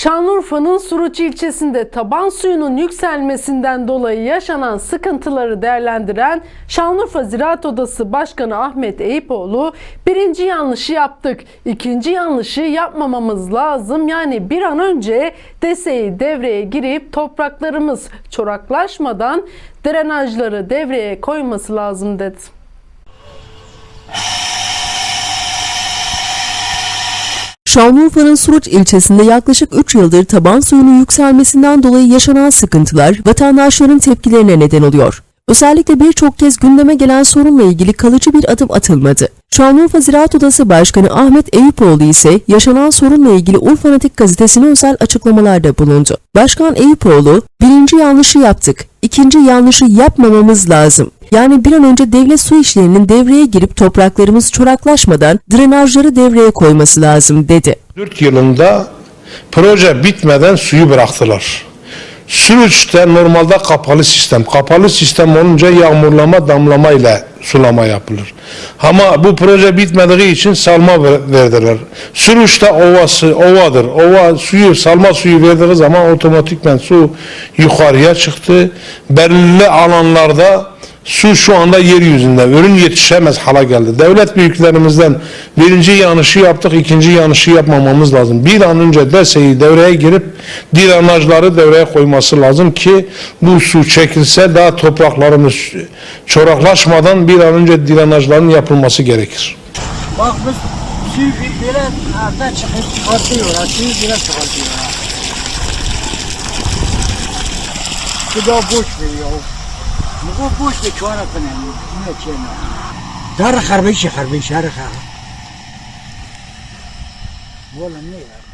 Şanlıurfa'nın Suruç ilçesinde taban suyunun yükselmesinden dolayı yaşanan sıkıntıları değerlendiren Şanlıurfa Ziraat Odası Başkanı Ahmet Eyüpoğlu, birinci yanlışı yaptık, ikinci yanlışı yapmamamız lazım. Yani bir an önce DESE'yi devreye girip topraklarımız çoraklaşmadan drenajları devreye koyması lazım dedi. Şanlıurfa'nın Suruç ilçesinde yaklaşık 3 yıldır taban suyunun yükselmesinden dolayı yaşanan sıkıntılar vatandaşların tepkilerine neden oluyor. Özellikle birçok kez gündeme gelen sorunla ilgili kalıcı bir adım atılmadı. Şanlıurfa Ziraat Odası Başkanı Ahmet Eyüpoğlu ise yaşanan sorunla ilgili Urfanatik gazetesine özel açıklamalarda bulundu. Başkan Eyüpoğlu, birinci yanlışı yaptık, ikinci yanlışı yapmamamız lazım. Yani bir an önce devlet su işlerinin devreye girip topraklarımız çoraklaşmadan drenajları devreye koyması lazım dedi. 4 yılında proje bitmeden suyu bıraktılar. Sürüçte normalde kapalı sistem. Kapalı sistem olunca yağmurlama damlama ile sulama yapılır. Ama bu proje bitmediği için salma ver- verdiler. Sürüçte ovası, ovadır. Ova suyu, salma suyu verdiği zaman otomatikmen su yukarıya çıktı. Belirli alanlarda Su şu anda yeryüzünde ürün yetişemez hala geldi. Devlet büyüklerimizden birinci yanlışı yaptık, ikinci yanlışı yapmamamız lazım. Bir an önce DESE'yi devreye girip direnajları devreye koyması lazım ki bu su çekilse daha topraklarımız çoraklaşmadan bir an önce direnajların yapılması gerekir. Bak biz bir- böyle arda çıkıp çıkartıyor. Suyu böyle çıkartıyor. Bu da boş veriyor. میگو گوش به کار کنن نه. نه در خربیش خربیش هر خر بولم نه